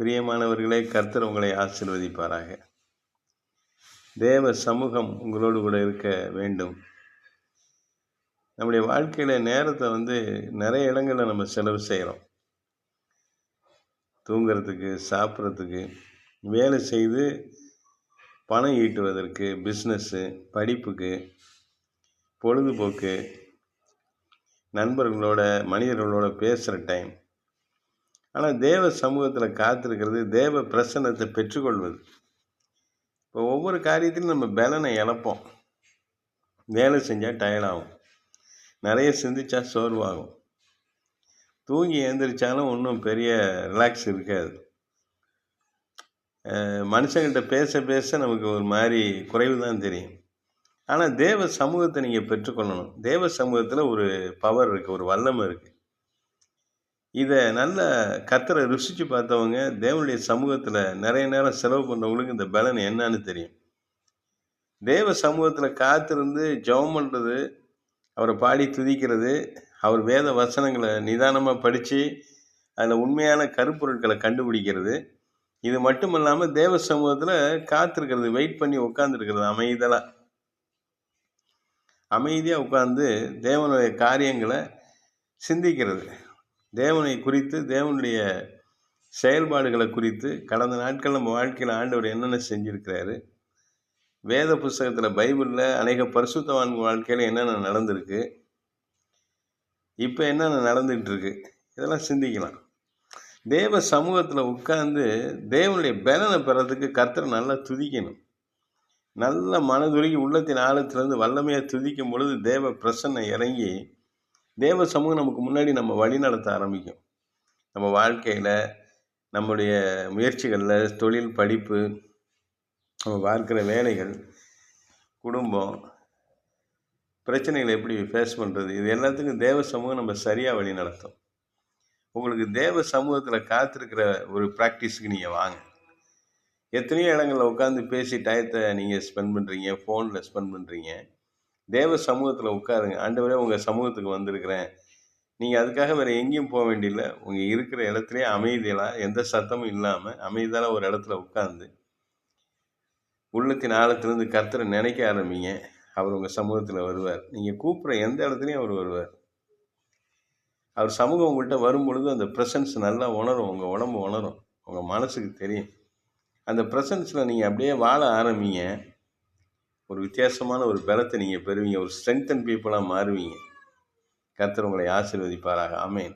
பிரியமானவர்களே கர்த்தர் உங்களை ஆசிர்வதிப்பாராக. தேவ சமூகம் உங்களோடு கூட இருக்க வேண்டும். நம்முடைய வாழ்க்கையில் நேரத்தை வந்து நிறைய இடங்களில் நம்ம செலவு செய்கிறோம் தூங்கிறதுக்கு சாப்பிட்றதுக்கு வேலை செய்து பணம் ஈட்டுவதற்கு பிஸ்னஸ்ஸு படிப்புக்கு பொழுதுபோக்கு நண்பர்களோட மனிதர்களோட பேசுகிற டைம் ஆனால் தேவ சமூகத்தில் காத்திருக்கிறது தேவ பிரசன்னத்தை பெற்றுக்கொள்வது. இப்போ ஒவ்வொரு காரியத்திலும் நம்ம பலனை இழப்போம். வேலை செஞ்சால் டயர்டாகும் நிறைய சிந்திச்சா சோர்வாகும். தூங்கி எழுந்திரிச்சாலும் ஒன்றும் பெரிய ரிலாக்ஸ் இருக்காது. அஹ் பேச பேச நமக்கு ஒரு மாதிரி குறைவு தான் தெரியும். ஆனால் தேவ சமூகத்தை நீங்கள் பெற்றுக்கொள்ளணும். தேவ சமூகத்தில் ஒரு பவர் இருக்குது ஒரு வல்லம் இருக்குது இதை நல்ல கத்தரை ருசித்து பார்த்தவங்க தேவனுடைய சமூகத்தில் நிறைய நேரம் செலவு பண்ணுறவங்களுக்கு இந்த பலன் என்னன்னு தெரியும். தேவ சமூகத்தில் காத்திருந்து ஜெபம் பண்ணுறது அவரை பாடி துதிக்கிறது அவர் வேத வசனங்களை நிதானமாக படித்து அதில் உண்மையான கருப்பொருட்களை கண்டுபிடிக்கிறது. இது மட்டும் இல்லாமல் தேவ சமூகத்தில் காத்திருக்கிறது வெயிட் பண்ணி உட்காந்துருக்கிறது அமைதலாக அமைதியாக உட்காந்து தேவனுடைய காரியங்களை சிந்திக்கிறது. தேவனை குறித்து தேவனுடைய செயல்பாடுகளை குறித்து கடந்த நாட்கள் நம்ம வாழ்க்கையில் ஆண்டவர் என்னென்ன செஞ்சுருக்கிறாரு? வேத புஸ்தகத்தில் பைபிளில் அநேக பரிசுத்தவான் வாழ்க்கையில் என்னென்ன நடந்திருக்கு? இப்போ என்னென்ன நடந்துகிட்ருக்கு இதெல்லாம் சிந்திக்கலாம். தேவ சமூகத்தில் உட்கார்ந்து தேவனுடைய பலனை பெறத்துக்கு கர்த்தரை நல்லா துதிக்கணும். நல்ல மனதுருகி உள்ளத்தின் ஆழத்துலேருந்து வல்லமையாக துதிக்கும் பொழுது தேவ பிரசன்னம் இறங்கி தேவ சமூகம் நமக்கு முன்னாடி நம்ம வழி நடத்த ஆரம்பிக்கும். நம்ம வாழ்க்கையில் நம்முடைய முயற்சிகளில் தொழில் படிப்பு நம்ம பார்க்குற வேலைகள் குடும்பம் பிரச்சனைகளை எப்படி ஃபேஸ் பண்ணுறது இது எல்லாத்துக்கும் தேவ சமூகம் நம்ம சரியாக வழி நடத்தும். உங்களுக்கு தேவ சமூகத்தில் காத்திருக்கிற ஒரு ப்ராக்டிஸுக்கு நீங்கள் வாங்க. எத்தனையோ இடங்களில் உட்காந்து பேசி டயத்தை நீங்கள் ஸ்பெண்ட் பண்ணுறீங்க ஃபோனில் ஸ்பெண்ட் பண்ணுறீங்க தேவ சமூகத்தில் உட்காருங்க. ஆண்டவரே உங்கள் சமூகத்துக்கு வந்திருக்கிறேன். நீங்கள் அதுக்காக வேறு எங்கேயும் போக வேண்டியதில்லை உங்கள் இருக்கிற இடத்துலையே அமைதியெல்லாம் எந்த சத்தமும் இல்லாமல் அமைதியால் ஒரு இடத்துல உட்காந்து உள்ளத்தின் ஆழத்துலேருந்து கர்த்தரை நினைக்க ஆரம்பிங்க. அவர் உங்கள் சமூகத்தில் வருவார். நீங்கள் கூப்பிட்ற எந்த இடத்துலையும் அவர் வருவார். அவர் சமூகம் உங்கள்கிட்ட வரும்பொழுது அந்த ப்ரெசன்ஸ் நல்லா உணரும். உங்கள் உடம்பு உணரும். உங்கள் மனசுக்கு தெரியும். அந்த ப்ரெசன்ஸில் நீங்கள் அப்படியே வாழ ஆரம்பிங்க. ஒரு வித்தியாசமான ஒரு பலத்தை நீங்கள் பெறுவீங்க. ஒரு ஸ்ட்ரென்தன் பீப்புளாக மாறுவீங்க. கர்த்தர் உங்களை ஆசீர்வதிப்பாராக. ஆமேன்.